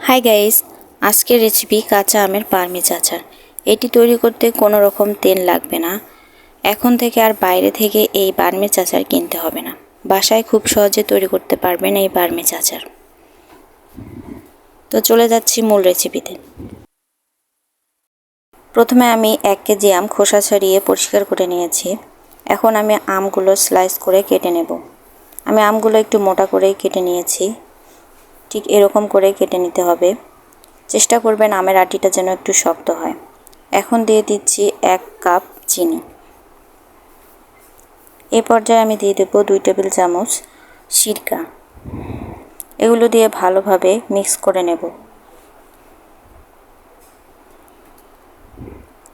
Hi guys আজকের recipe কাঁচা আমের পারমিজ আচার। এটি তৈরি করতে কোনো রকম তেল লাগবে না। এখন থেকে আর বাইরে থেকে এই বার্মিজ আচার কিনতে হবে না। বাসায় খুব সহজে তৈরি করতে পারবেন এই বার্মিজ আচার। তো চলে যাচ্ছি মূল রেসিপিতে প্রথমে আমি এক কেজি আম খোসা ছাড়িয়ে পরিষ্কার করে নিয়েছি। এখন আমি আমগুলো স্লাইস করে কেটে নেব। আমি আমগুলো একটু মোটা করেই কেটে নিয়েছি। ঠিক এরকম করে কেটে নিতে হবে। চেষ্টা করবেন আমের আটিটা যেন একটু শক্ত হয়। এখন দিয়ে দিচ্ছি এক কাপ চিনি। এ পর্যায়ে আমি দিয়ে দেবো দুই টেবিল চামচ সিরকা। এগুলো দিয়ে ভালোভাবে মিক্স করে নেব।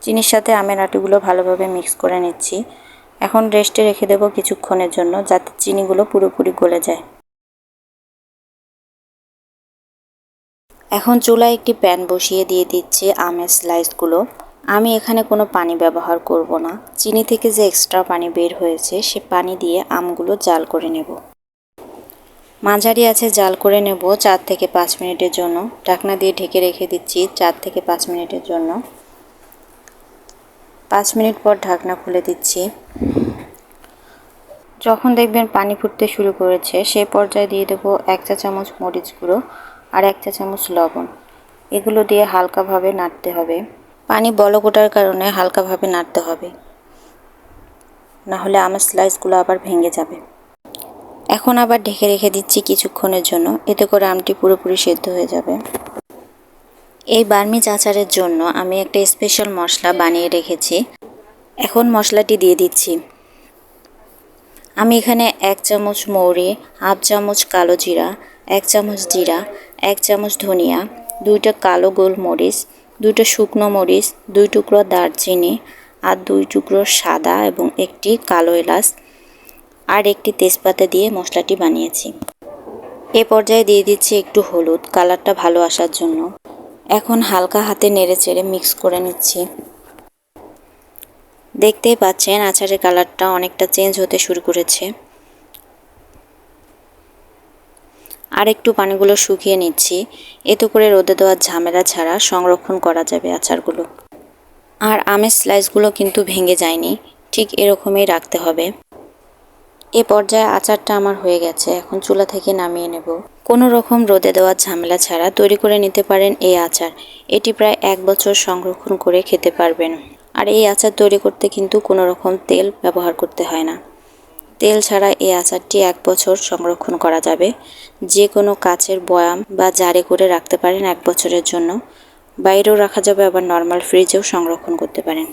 চিনির সাথে আমের আটিগুলো ভালোভাবে মিক্স করে নিচ্ছি। এখন রেস্টে রেখে দেবো কিছুক্ষণের জন্য যাতে চিনিগুলো পুরোপুরি গলে যায়। এখন চুলায় একটি প্যান বসিয়ে দিয়ে দিচ্ছি আমের স্লাইসগুলো। আমি এখানে কোনো পানি ব্যবহার করব না। চিনি থেকে যে এক্সট্রা পানি বের হয়েছে, সে পানি দিয়ে আমগুলো জাল করে নেব। মাঝারি আছে জাল করে নেব চার থেকে পাঁচ মিনিটের জন্য। ঢাকনা দিয়ে ঢেকে রেখে দিচ্ছি চার থেকে পাঁচ মিনিটের জন্য। পাঁচ মিনিট পর ঢাকনা খুলে দিচ্ছি। যখন দেখবেন পানি ফুটতে শুরু করেছে, সে পর্যায়ে দিয়ে দেবো এক চা চামচ মরিচ গুঁড়ো। আর এক চা চামচ লবণ। এগুলো দিয়ে হালকাভাবে নাড়তে হবে। পানি বলক ওঠার কারণে হালকাভাবে নাড়তে হবে। না হলে আমার স্লাইসগুলো আবার ভেঙে যাবে। এখন আবার ঢেকে রেখে দিচ্ছি কিছুক্ষণের জন্য। এতে করে আমটি পুরোপুরি সেদ্ধ হয়ে যাবে। এই বার্মিজ আচারের জন্য আমি একটা স্পেশাল মশলা বানিয়ে রেখেছি। এখন মশলাটি দিয়ে দিচ্ছি। আমি এখানে এক চামচ মৌরি, হাফ চামচ কালো জিরা এক চামচ জিরা, এক চামচ ধনিয়া, দুইটা কালো গোলমরিচ, দুইটা শুকনো মরিচ, দুই টুকরো দারচিনি আর দুই টুকরো সাদা এবং একটি কালো এলাচ আর একটি তেজপাতা দিয়ে মশলাটি বানিয়েছি। এ পর্যায়ে দিয়ে দিচ্ছি একটু হলুদ, কালারটা ভালো আসার জন্য। এখন হালকা হাতে নেড়ে চেড়ে মিক্স করে নিচ্ছি। দেখতেই পাচ্ছেন আচারের কালারটা অনেকটা চেঞ্জ হতে শুরু করেছে। আর একটু পানিগুলো শুকিয়ে নিচ্ছি। এতে করে রোদে দেওয়ার ঝামেলা ছাড়া সংরক্ষণ করা যাবে আচারগুলো। আর আমের স্লাইসগুলো কিন্তু ভেঙে যায়নি। ঠিক এরকমই রাখতে হবে। এ পর্যায়ে আচারটা আমার হয়ে গেছে। এখন চুলা থেকে নামিয়ে নেব। কোনো রকম রোদে দেওয়ার ঝামেলা ছাড়া তৈরি করে নিতে পারেন এই আচার। এটি প্রায় এক বছর সংরক্ষণ করে খেতে পারবেন। আর এই আচার তৈরি করতে কিন্তু কোনো রকম তেল ব্যবহার করতে হয় না। তেল ছাড়া এই আচারটি এক বছর সংরক্ষণ করা যাবে। যে কোনো কাচের বয়াম বা জারে করে রাখতে পারেন এক বছরের জন্য। বাইরেও রাখা যাবে, আবার নর্মাল ফ্রিজেও সংরক্ষণ করতে পারেন।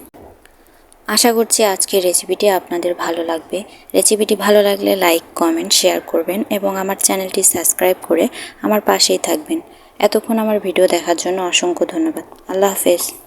আশা করছি আজকের রেসিপিটি আপনাদের ভালো লাগবে। রেসিপিটি ভালো লাগলে লাইক, কমেন্ট, শেয়ার করবেন এবং আমার চ্যানেলটি সাবস্ক্রাইব করে আমার পাশেই থাকবেন। এতক্ষণ আমার ভিডিও দেখার জন্য অসংখ্য ধন্যবাদ। আল্লাহ হাফেজ।